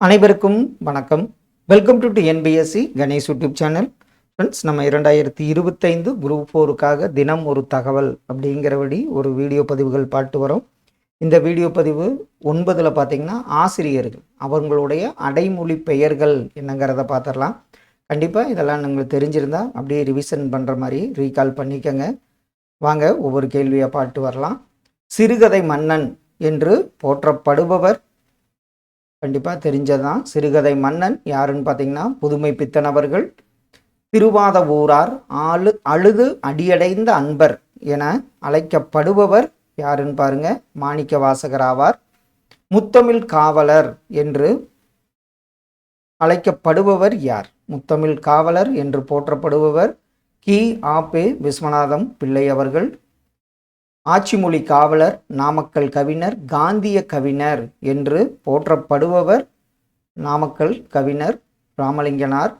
அனைவருக்கும் வணக்கம். Welcome to NPSC Ganesh YouTube channel friends நம்ம இரண்டாயிரத்தி இருபத்தைந்து குரூப் ஃபோருக்காக தினம் ஒரு தகவல் அப்படிங்கிறபடி ஒரு வீடியோ பதிவுகள் பாட்டு வரோம். இந்த வீடியோ பதிவு ஒன்பதில் பார்த்தீங்கன்னா ஆசிரியர்கள் அவங்களுடைய அடைமொழி பெயர்கள் என்னங்கிறத பார்த்துடலாம் கண்டிப்பாக இதெல்லாம் உங்களுக்கு தெரிஞ்சிருந்தா அப்படியே ரிவிஷன் பண்ணுற மாதிரி ரீகால் பண்ணிக்கோங்க. வாங்க ஒவ்வொரு கேள்வியாக பாட்டு வரலாம். சிறுகதை மன்னன் என்று போற்றப்படுபவர் கண்டிப்பாக தெரிஞ்சதான் சிறுகதை மன்னன் யாருன்னு பார்த்தீங்கன்னா புதுமை பித்தனவர்கள். திருவாத ஊரார் ஆளு அழுது அடியடைந்த அன்பர் என அழைக்கப்படுபவர் யாருன்னு பாருங்க மாணிக்க வாசகர் ஆவார் முத்தமிழ் காவலர் என்று அழைக்கப்படுபவர் யார்? முத்தமிழ் காவலர் என்று போற்றப்படுபவர் கி. ஆபே விஸ்வநாதம் பிள்ளை அவர்கள். ஆட்சிமொழி காவலர் நாமக்கல் கவிஞர் காந்திய கவிஞர் என்று போற்றப்படுபவர் நாமக்கல் கவிஞர் ராமலிங்கனார்.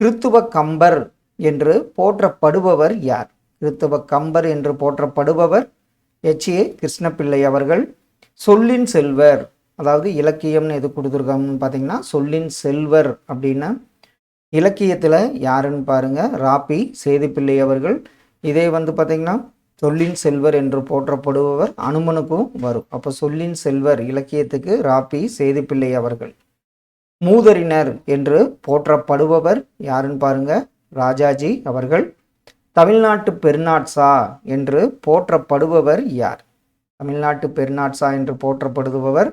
கிறித்துவ கம்பர் என்று போற்றப்படுபவர் யார்? கிறித்துவ கம்பர் என்று போற்றப்படுபவர் எச். ஏ. கிருஷ்ணப்பிள்ளை அவர்கள். சொல்லின் செல்வர் அதாவது இலக்கியம்னு எது கொடுத்துருக்காங்கன்னு பார்த்தீங்கன்னா சொல்லின் செல்வர் அப்படின்னா இலக்கியத்தில் யாருன்னு பாருங்கள் ராபி சேதுப்பிள்ளை அவர்கள். இதே வந்து பார்த்தீங்கன்னா சொல்லின் செல்வர் என்று போற்றப்படுபவர் அனுமனுக்கும் வரும். அப்போ சொல்லின் செல்வர் இலக்கியத்துக்கு ராபி சேதுப்பிள்ளை அவர்கள். மூதறிஞர் என்று போற்றப்படுபவர் யாருன்னு பாருங்க? ராஜாஜி அவர்கள். தமிழ்நாட்டு பெருநாட்சா என்று போற்றப்படுபவர் யார்? தமிழ்நாட்டு பெருநாட்சா என்று போற்றப்படுபவர்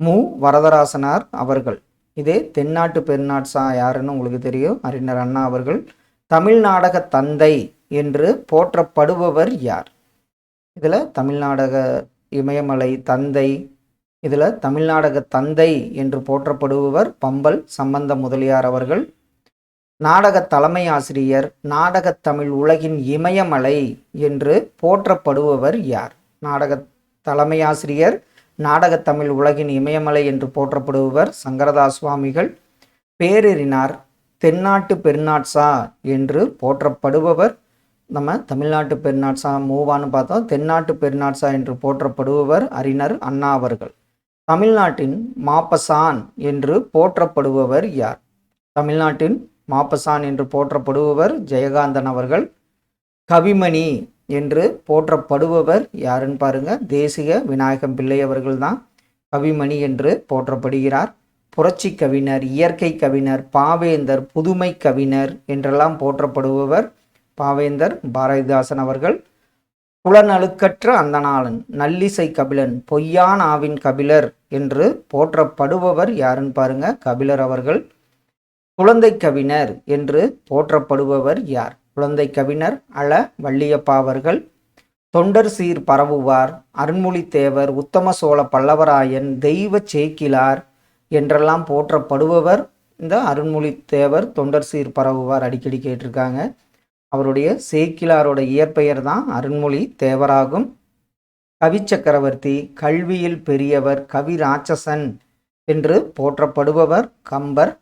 மு. வரதராசனார் அவர்கள். இதே தென்னாட்டு பெருநாட்சா யாருன்னு உங்களுக்கு தெரியும்? அறிஞர் அண்ணா அவர்கள். தமிழ் நாடக தந்தை என்று போற்றப்படுபவர் யார்? இதில் தமிழ்நாடக இமயமலை தந்தை இதில் தமிழ்நாடக தந்தை என்று போற்றப்படுபவர் பம்பல் சம்பந்த முதலியார் அவர்கள். நாடக தலைமை ஆசிரியர் நாடகத் தமிழ் உலகின் இமயமலை என்று போற்றப்படுபவர் யார்? நாடக தலைமை ஆசிரியர் நாடகத் தமிழ் உலகின் இமயமலை என்று போற்றப்படுபவர் சங்கரதாஸ் சுவாமிகள் பேரறினார் தென்னாட்டு பெருநாட்சா என்று போற்றப்படுபவர் நம்ம தமிழ்நாட்டு பெருநாட்சா மூவான்னு பார்த்தோம் தென்னாட்டு பெருநாட்சா என்று போற்றப்படுபவர் அறிஞர் அண்ணா அவர்கள். தமிழ்நாட்டின் மாப்பசான் என்று போற்றப்படுபவர் யார்? தமிழ்நாட்டின் மாப்பசான் என்று போற்றப்படுபவர் ஜெயகாந்தன் அவர்கள். கவிமணி என்று போற்றப்படுபவர் யாருன்னு பாருங்க தேசிக விநாயகம் பிள்ளை அவர்கள் தான். கவிமணி என்று போற்றப்படுகிறார். புரட்சி கவிஞர் இயற்கை கவிஞர் பாவேந்தர் புதுமை கவிஞர் என்றெல்லாம் போற்றப்படுபவர் பாவேந்தர் பாரதிதாசன் அவர்கள் புலனழுக்கற்ற அந்தநாளன் நல்லிசை கபிலன் பொய்யான் ஆவின் கபிலர் என்று போற்றப்படுபவர் யாருன்னு பாருங்க கபிலர் அவர்கள். குழந்தை கவிஞர் என்று போற்றப்படுபவர் யார்? குழந்தை கவிஞர் அழ வள்ளியப்பா அவர்கள். தொண்டர் சீர் பரவுவார் அருண்மொழித்தேவர் உத்தம சோழ பல்லவராயன் தெய்வ சேக்கிலார் என்றெல்லாம் போற்றப்படுபவர். இந்த அருண்மொழித்தேவர் தொண்டர் சீர் பரவுவார் அடிக்கடி கேட்டிருக்காங்க. அவருடைய சேக்கிலாரோட இயற்பெயர் தான் அருண்மொழி தேவராகும். கவி சக்கரவர்த்தி கல்வியில் பெரியவர் கவி ராட்சசன் என்று போற்றப்படுபவர் கம்பர்.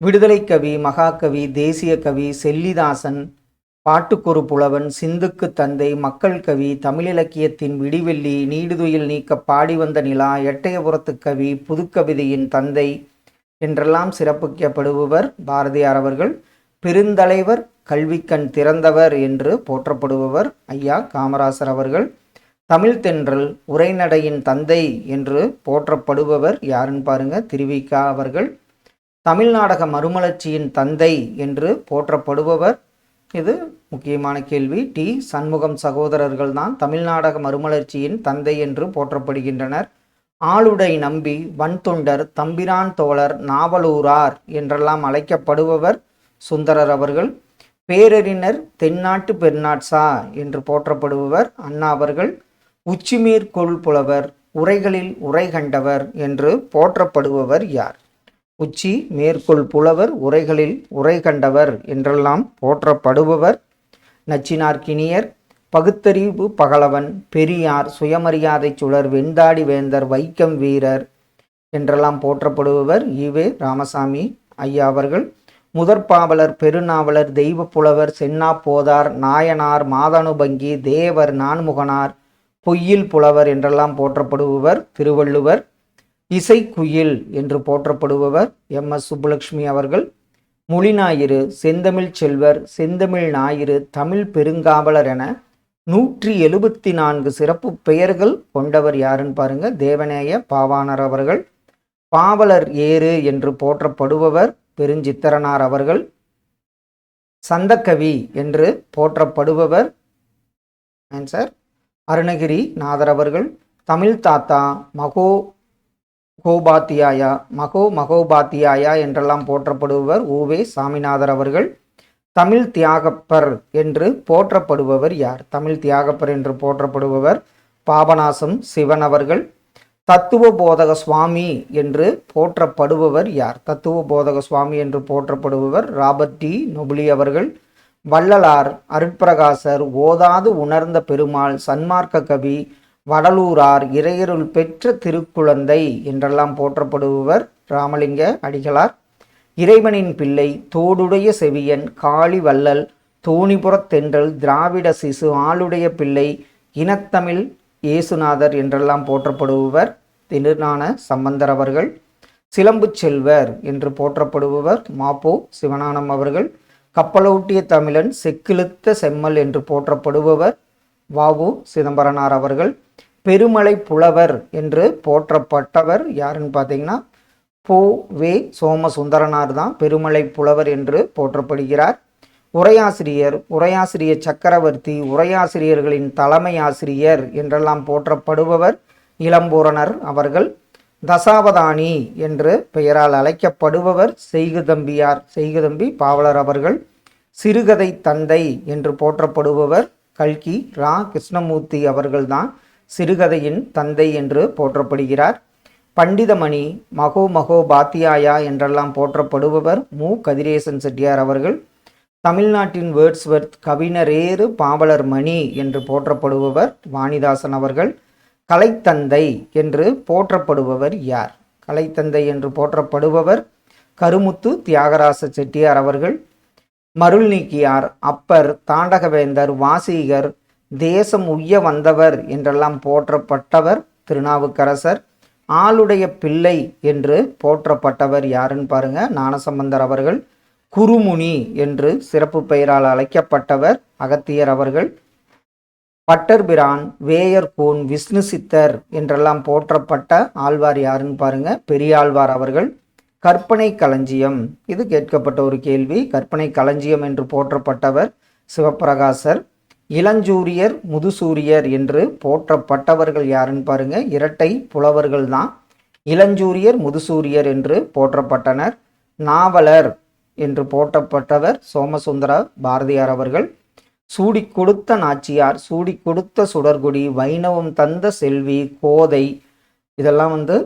விடுதலை கவி மகாகவி தேசிய கவி செல்லிதாசன் பாட்டுக்கொரு புலவன் சிந்துக்கு தந்தை மக்கள் கவி தமிழிலக்கியத்தின் விடிவெள்ளி நீடுதுயில் நீக்க பாடி வந்த நிலா எட்டயபுரத்து கவி புதுக்கவிதையின் தந்தை என்றெல்லாம் சிறப்பிக்கப்படுபவர் பாரதியார் அவர்கள். பெருந்தலைவர் கல்விக்கண் திறந்தவர் என்று போற்றப்படுபவர் ஐயா காமராசர் அவர்கள். தமிழ் தென்றல் உரைநடையின் தந்தை என்று போற்றப்படுபவர் யாருன்னு பாருங்க திருவிக்கா அவர்கள். தமிழ்நாடக மறுமலர்ச்சியின் தந்தை என்று போற்றப்படுபவர். இது முக்கியமான கேள்வி. டி. சண்முகம் சகோதரர்கள் தான் தமிழ்நாடக மறுமலர்ச்சியின் தந்தை என்று போற்றப்படுகின்றனர். ஆளுடை நம்பி வன்தொண்டர் தம்பிரான் தோழர் நாவலூரார் என்றெல்லாம் அழைக்கப்படுபவர். சுந்தரர் அவர்கள் பேரறிஞர் தென்னாட்டு பெருநாட்சா என்று போற்றப்படுபவர் அண்ணா அவர்கள் உச்சிமீர் கொள் புலவர் உரைகளில் உரை கண்டவர் என்று போற்றப்படுபவர் யார்? உச்சி மேற்கொள் புலவர் உரைகளில் உரை கண்டவர் என்றெல்லாம் போற்றப்படுபவர் நச்சினார்கினியர் பகுத்தறிவு பகலவன் பெரியார் சுயமரியாதை சுழர் வெண்தாடி வேந்தர் வைக்கம் வீரர் என்றெல்லாம் போற்றப்படுபவர் ஈவே ராமசாமி ஐயா அவர்கள். முதற்பாவலர் பெருநாவலர் தெய்வ புலவர் சென்னா போதார் நாயனார் மாதனுபங்கி தேவர் நான்முகனார் பொய்யில் புலவர் என்றெல்லாம் போற்றப்படுபவர் திருவள்ளுவர் இசைக்குயில் என்று போற்றப்படுபவர் எம். எஸ். சுப்புலட்சுமி அவர்கள் மொழி ஞாயிறு செந்தமிழ் செல்வர் செந்தமிழ் ஞாயிறு தமிழ் பெருங்காவலர் என நூற்றி எழுபத்தி நான்கு சிறப்பு பெயர்கள் கொண்டவர் யாருன்னு பாருங்க தேவநேய பாவாணர் அவர்கள் பாவலர் ஏறு என்று போற்றப்படுபவர் பெருஞ்சித்திரனார் அவர்கள் சந்தக்கவி என்று போற்றப்படுபவர். ஆன்சர் அருணகிரி நாதர் அவர்கள் தமிழ் தாத்தா மகோ கோபாத்தியாயா மகோ மகோபாத்தியாயா என்றெல்லாம் போற்றப்படுபவர் ஊவே சாமிநாதர் அவர்கள். தமிழ் தியாகப்பர் என்று போற்றப்படுபவர் யார்? தமிழ் தியாகப்பர் என்று போற்றப்படுபவர் பாபநாசம் சிவன் அவர்கள். தத்துவ போதக சுவாமி என்று போற்றப்படுபவர் யார்? தத்துவ போதக சுவாமி என்று போற்றப்படுபவர் ராபர்ட் டி. நொபிலி அவர்கள் வள்ளலார் அருட்பிரகாசர் ஓதாது உணர்ந்த பெருமாள் சன்மார்க்க கவி வடலூரார் இறையருள் பெற்ற திருக்குழந்தை என்றெல்லாம் போற்றப்படுபவர் ராமலிங்க அடிகளார். இறைவனின் பிள்ளை தோடுடைய செவியன் காளி வள்ளல் தோணிபுரத் தென்றல் திராவிட சிசு ஆளுடைய பிள்ளை இனத்தமிழ் இயேசுநாதர் என்றெல்லாம் போற்றப்படுபவர் திருஞான சம்பந்தர் அவர்கள் சிலம்பு செல்வர் என்று போற்றப்படுபவர் மாப்போ சிவனானம் அவர்கள் கப்பலோட்டிய தமிழன் செக்கிழுத்த செம்மல் என்று போற்றப்படுபவர் வாவு சிதம்பரனார் அவர்கள் பெருமலை புலவர் என்று போற்றப்பட்டவர் யாருன்னு பார்த்தீங்கன்னா போ வே சோமசுந்தரனார் தான் பெருமலை புலவர் என்று போற்றப்படுகிறார். உரையாசிரியர் உரையாசிரியர் சக்கரவர்த்தி உரையாசிரியர்களின் தலைமை ஆசிரியர் என்றெல்லாம் போற்றப்படுபவர் இளம்பூரணர் அவர்கள். தசாவதானி என்று பெயரால் அழைக்கப்படுபவர் செய்குதம்பியார் செய்குதம்பி பாவலர் அவர்கள். சிறுகதை தந்தை என்று போற்றப்படுபவர் கல்கி ரா. கிருஷ்ணமூர்த்தி அவர்கள்தான் சிறுகதையின் தந்தை என்று போற்றப்படுகிறார். பண்டிதமணி மகோ மகோ பாத்தியாயா என்றெல்லாம் போற்றப்படுபவர் மு. கதிரேசன் செட்டியார் அவர்கள். தமிழ்நாட்டின் வேர்ட்ஸ்வர்த் கவிஞரேறு பாவலர் மணி என்று போற்றப்படுபவர் வாணிதாசன் அவர்கள். கலைத்தந்தை என்று போற்றப்படுபவர் யார்? கலைத்தந்தை என்று போற்றப்படுபவர் கருமுத்து தியாகராச செட்டியார் அவர்கள். மருள் நீக்கியார் அப்பர் தாண்டகவேந்தர் வாசீகர் தேசம் உய்ய வந்தவர் என்றெல்லாம் போற்றப்பட்டவர் திருநாவுக்கரசர். ஆளுடைய பிள்ளை என்று போற்றப்பட்டவர் யாருன்னு பாருங்க ஞானசம்பந்தர் அவர்கள். குருமுனி என்று சிறப்பு பெயரால் அழைக்கப்பட்டவர் அகத்தியர் அவர்கள். பட்டர்பிரான் வேயர் கூன் விஷ்ணு சித்தர் என்றெல்லாம் போற்றப்பட்ட ஆழ்வார் யாருன்னு பாருங்க பெரியாழ்வார் அவர்கள். கற்பனை களஞ்சியம் இது கேட்கப்பட்ட ஒரு கேள்வி. கற்பனை களஞ்சியம் என்று போற்றப்பட்டவர் சிவப்பிரகாசர். இளஞ்சூரியர் முதுசூரியர் என்று போற்றப்பட்டவர்கள் யாருன்னு பாருங்க இரட்டை புலவர்கள் தான் இளஞ்சூரியர் முதுசூரியர் என்று போற்றப்பட்டனர். நாவலர் என்று போற்றப்பட்டவர் சோமசுந்தர பாரதியார் அவர்கள். சூடி கொடுத்த நாச்சியார் சூடி கொடுத்த சுடர்குடி வைணவம் தந்த செல்வி கோதை. இதெல்லாம் வந்து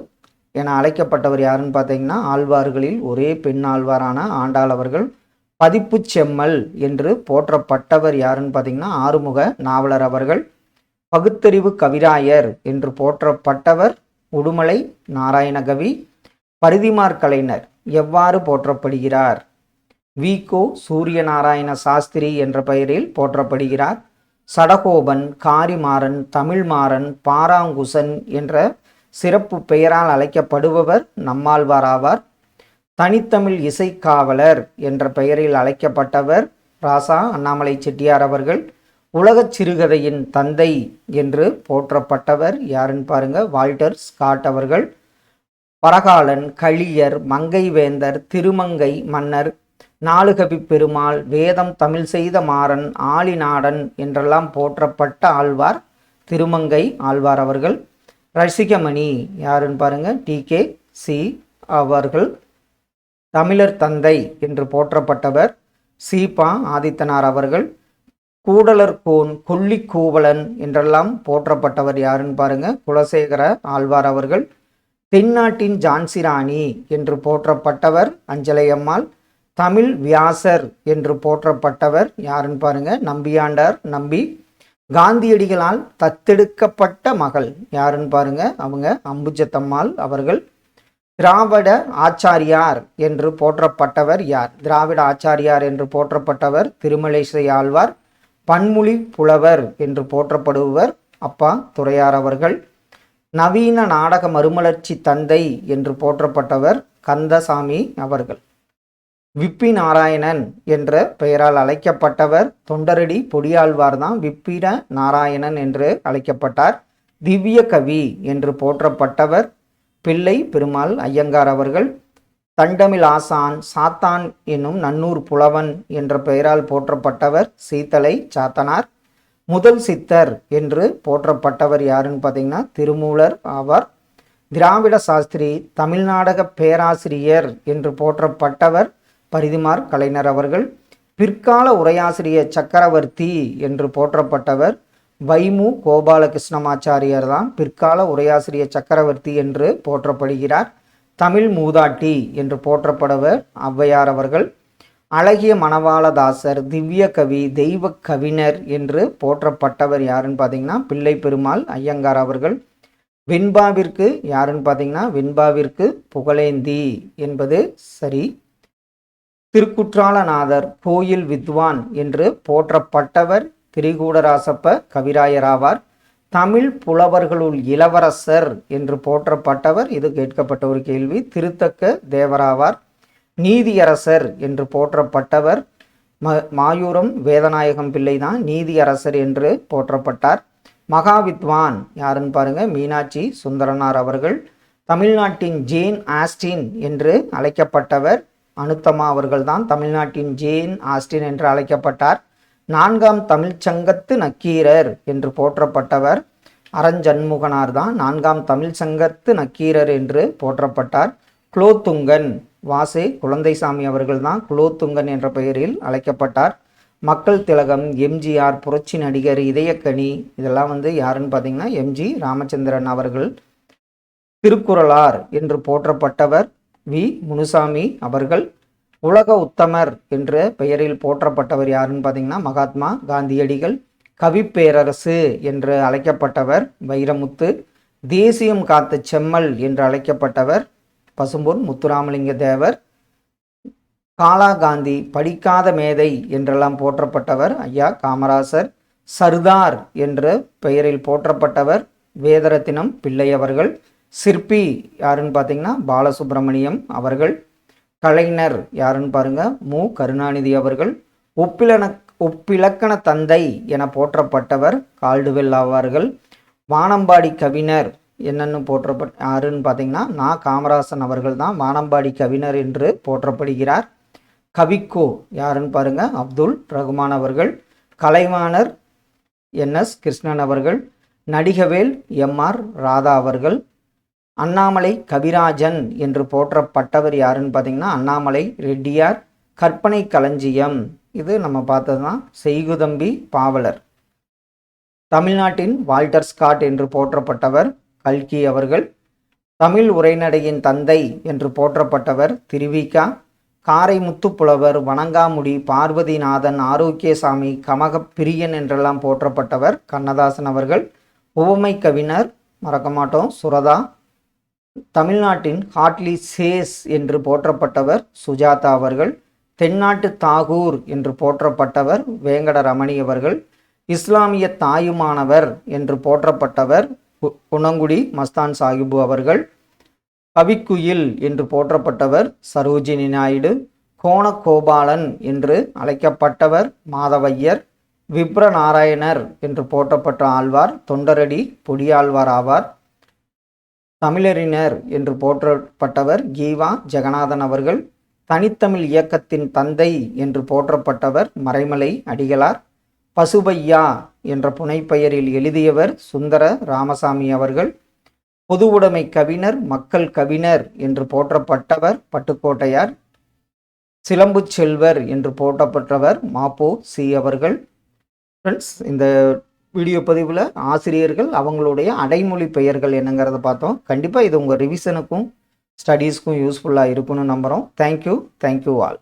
என அழைக்கப்பட்டவர் யாருன்னு பார்த்தீங்கன்னா ஆழ்வார்களில் ஒரே பெண் ஆழ்வாரான ஆண்டாள் அவர்கள். பதிப்புச் செம்மல் என்று போற்றப்பட்டவர் யாருன்னு பார்த்தீங்கன்னா ஆறுமுக நாவலர் அவர்கள். பகுத்தறிவு கவிராயர் என்று போற்றப்பட்டவர் உடுமலை நாராயணகவி. பரிதிமார் கலைஞர் எவ்வாறு போற்றப்படுகிறார்? விகோ சூரிய நாராயண சாஸ்திரி என்ற பெயரில் போற்றப்படுகிறார். சடகோபன் காரிமாறன் தமிழ்மாறன் பாராங்குசன் என்ற சிறப்பு பெயரால் அழைக்கப்படுபவர் நம்மாழ்வார் ஆவார் தனித்தமிழ் இசைக்காவலர் என்ற பெயரில் அழைக்கப்பட்டவர் ராசா அண்ணாமலை செட்டியார் அவர்கள். உலகச் சிறுகதையின் தந்தை என்று போற்றப்பட்டவர் யாருன்னு பாருங்க வால்டர் ஸ்காட் அவர்கள். பரகாலன் களியர் மங்கைவேந்தர் திருமங்கை மன்னர் நாலுகவி பெருமாள் வேதம் தமிழ் செய்த மாறன் ஆளிநாடன் என்றெல்லாம் போற்றப்பட்ட ஆழ்வார் திருமங்கை ஆழ்வார் அவர்கள். ரசிகமணி யாருன்னு பாருங்க டி. கே. சி. அவர்கள். தமிழர் தந்தை என்று போற்றப்பட்டவர் சீபா ஆதித்தனார் அவர்கள். கூடலர் கோன் கொல்லி கூவலன் என்றெல்லாம் போற்றப்பட்டவர் யாருன்னு பாருங்க குலசேகர ஆழ்வார் அவர்கள். தென்னாட்டின் ஜான்சிராணி என்று போற்றப்பட்டவர் அஞ்சலையம்மாள். தமிழ் வியாசர் என்று போற்றப்பட்டவர் யாருன்னு பாருங்க நம்பியாண்டார் நம்பி. காந்தியடிகளால் தத்தெடுக்கப்பட்ட மகள் யாருன்னு பாருங்க அவங்க அம்புஜத்தம்மாள் அவர்கள். திராவிட ஆச்சாரியார் என்று போற்றப்பட்டவர் யார்? திராவிட ஆச்சாரியார் என்று போற்றப்பட்டவர் திருமலேசை ஆழ்வார் பன்மொழி புலவர் என்று போற்றப்படுபவர் அப்பா துறையார் அவர்கள். நவீன நாடக மறுமலர்ச்சி தந்தை என்று போற்றப்பட்டவர் கந்தசாமி அவர்கள். விப்பி நாராயணன் என்ற பெயரால் அழைக்கப்பட்டவர். தொண்டரடி பொடியாழ்வார் தான் விப்பின நாராயணன் என்று அழைக்கப்பட்டார். திவ்ய கவி என்று போற்றப்பட்டவர். பிள்ளை பெருமாள் ஐயங்கார் அவர்கள். தண்டமிழ் ஆசான் சாத்தான் என்னும் நன்னூர் புலவன் என்ற பெயரால் போற்றப்பட்டவர். சீத்தலை சாத்தனார். முதல் சித்தர் என்று போற்றப்பட்டவர் யாருன்னு பார்த்தீங்கன்னா திருமூலர் ஆவார். திராவிட சாஸ்திரி தமிழ்நாடக பேராசிரியர் என்று போற்றப்பட்டவர். பரிதிமார் கலைஞர் அவர்கள் பிற்கால உரையாசிரியர் சக்கரவர்த்தி என்று போற்றப்பட்டவர் வைமு கோபாலகிருஷ்ணமாச்சாரியர் தான் பிற்கால உரையாசிரியர் சக்கரவர்த்தி என்று போற்றப்படுகிறார். தமிழ் மூதாட்டி என்று போற்றப்படவர் ஔவையார் அவர்கள் அழகிய மணவாளதாசர் திவ்ய கவி தெய்வ கவிஞர் என்று போற்றப்பட்டவர் யாருன்னு பார்த்தீங்கன்னா பிள்ளை பெருமாள் ஐயங்கார் அவர்கள். வெண்பாவிற்கு யாருன்னு பார்த்தீங்கன்னா வெண்பாவிற்கு புகழேந்தி என்பது சரி. திருக்குற்றாலநாதர் கோயில் வித்வான் என்று போற்றப்பட்டவர் திரிகூடராசப்ப கவிராயராவார். தமிழ் புலவர்களுள் இளவரசர் என்று போற்றப்பட்டவர் இது கேட்கப்பட்ட ஒரு கேள்வி திருத்தக்க தேவராவார். நீதியரசர் என்று போற்றப்பட்டவர் ம மாயூரம் வேதநாயகம் பிள்ளை தான் நீதியரசர் என்று போற்றப்பட்டார். மகாவித்வான் யாருன்னு பாருங்க மீனாட்சி சுந்தரனார் அவர்கள். தமிழ்நாட்டின் ஜேன் ஆஸ்டின் என்று அழைக்கப்பட்டவர். அனுத்தமா அவர்கள்தான் தமிழ்நாட்டின் ஜேன் ஆஸ்டின் என்று அழைக்கப்பட்டார். நான்காம் தமிழ்ச்சங்கத்து நக்கீரர் என்று போற்றப்பட்டவர். அரஞ்சன்முகனார் தான் நான்காம் தமிழ்ச்சங்கத்து நக்கீரர் என்று போற்றப்பட்டார். குலோத்துங்கன் வாசே குழந்தைசாமி அவர்கள் தான் குலோத்துங்கன் என்ற பெயரில் அழைக்கப்பட்டார். மக்கள் திலகம் எம்ஜிஆர் புரட்சி நடிகர் இதயக்கனி இதெல்லாம் வந்து யாருன்னு பார்த்தீங்கன்னா எம்ஜி ராமச்சந்திரன் அவர்கள். திருக்குறளார் என்று போற்றப்பட்டவர். வி. முனுசாமி அவர்கள் உலக உத்தமர் என்ற பெயரில் போற்றப்பட்டவர் யாருன்னு பார்த்தீங்கன்னா மகாத்மா காந்தியடிகள் கவிப்பேரரசு என்று அழைக்கப்பட்டவர் வைரமுத்து தேசியம் காத்த செம்மல் என்று அழைக்கப்பட்டவர் பசும்பொன் முத்துராமலிங்க தேவர் காலா காந்தி படிக்காத மேதை என்றெல்லாம் போற்றப்பட்டவர் ஐயா காமராசர் சர்தார் என்ற பெயரில் போற்றப்பட்டவர் வேதரத்தினம் பிள்ளை அவர்கள் சிற்பி யாருன்னு பார்த்தீங்கன்னா பாலசுப்ரமணியம் அவர்கள். கலைஞர் யாருன்னு பாருங்கள் மு. கருணாநிதி அவர்கள். ஒப்பிலன ஒப்பிலக்கண தந்தை என போற்றப்பட்டவர் கால்டுவெல் ஆவார்கள். வானம்பாடி கவிஞர் என்னன்னு போற்றப்பட் யாருன்னு பார்த்தீங்கன்னா நா. காமராசன் அவர்கள் தான் வானம்பாடி கவிஞர் என்று போற்றப்படுகிறார். கவிக்கோ யாருன்னு பாருங்கள் அப்துல் ரகுமான் அவர்கள். கலைவாணர் என்எஸ் கிருஷ்ணன் அவர்கள். நடிகவேல் எம்ஆர் ராதா அவர்கள். அண்ணாமலை கவிராஜன் என்று போற்றப்பட்டவர் யாருன்னு பார்த்தீங்கன்னா அண்ணாமலை ரெட்டியார் கற்பனை களஞ்சியம். இது நம்ம பார்த்தது தான் செய்குதம்பி பாவலர். தமிழ்நாட்டின் வால்டர் ஸ்காட் என்று போற்றப்பட்டவர் கல்கி அவர்கள் தமிழ் உரைநடையின் தந்தை என்று போற்றப்பட்டவர் திருவிகா காரை முத்துப்புலவர் வணங்காமுடி பார்வதிநாதன் ஆரோக்கியசாமி கமகப் பிரியன் என்றெல்லாம் போற்றப்பட்டவர் கண்ணதாசன் அவர்கள் உவமை கவிஞர் மறக்க மாட்டோம் சுரதா தமிழ்நாட்டின் ஹாட்லி சேஸ் என்று போற்றப்பட்டவர் சுஜாதா அவர்கள் தென்னாட்டு தாகூர் என்று போற்றப்பட்டவர் வேங்கட ரமணி அவர்கள் இஸ்லாமிய தாயுமானவர் என்று போற்றப்பட்டவர் கு- குணங்குடி மஸ்தான் சாஹிபு அவர்கள் கவிக்குயில் என்று போற்றப்பட்டவர் சரோஜினி நாயுடு கோணகோபாலன் என்று அழைக்கப்பட்டவர் மாதவையர் விப்ர நாராயணர் என்று போற்றப்பட்ட ஆழ்வார் தொண்டரடி பொடியாழ்வார் ஆவார் தமிழறிஞர் என்று போற்றப்பட்டவர் கீவா ஜெகநாதன் அவர்கள் தனித்தமிழ் இயக்கத்தின் தந்தை என்று போற்றப்பட்டவர் மறைமலை அடிகளார் பசுபையா என்ற புனைப்பெயரில் எழுதியவர் சுந்தர ராமசாமி அவர்கள் பொதுவுடைமை கவிஞர் மக்கள் கவிஞர் என்று போற்றப்பட்டவர் பட்டுக்கோட்டையார் சிலம்பு செல்வர் என்று போற்றப்பட்டவர் மாப்போ சி அவர்கள். ஃப்ரெண்ட்ஸ் இந்த வீடியோ பதிவில் ஆசிரியர்கள் அவங்களுடைய அடைமொழி பெயர்கள் என்னங்கிறத பார்த்தோம். கண்டிப்பாக இது உங்கள் ரிவிஷனுக்கும் ஸ்டடீஸ்க்கும் யூஸ்ஃபுல்லாக இருக்கும்னு நம்புகிறோம் தேங்க்யூ தேங்க்யூ ஆல்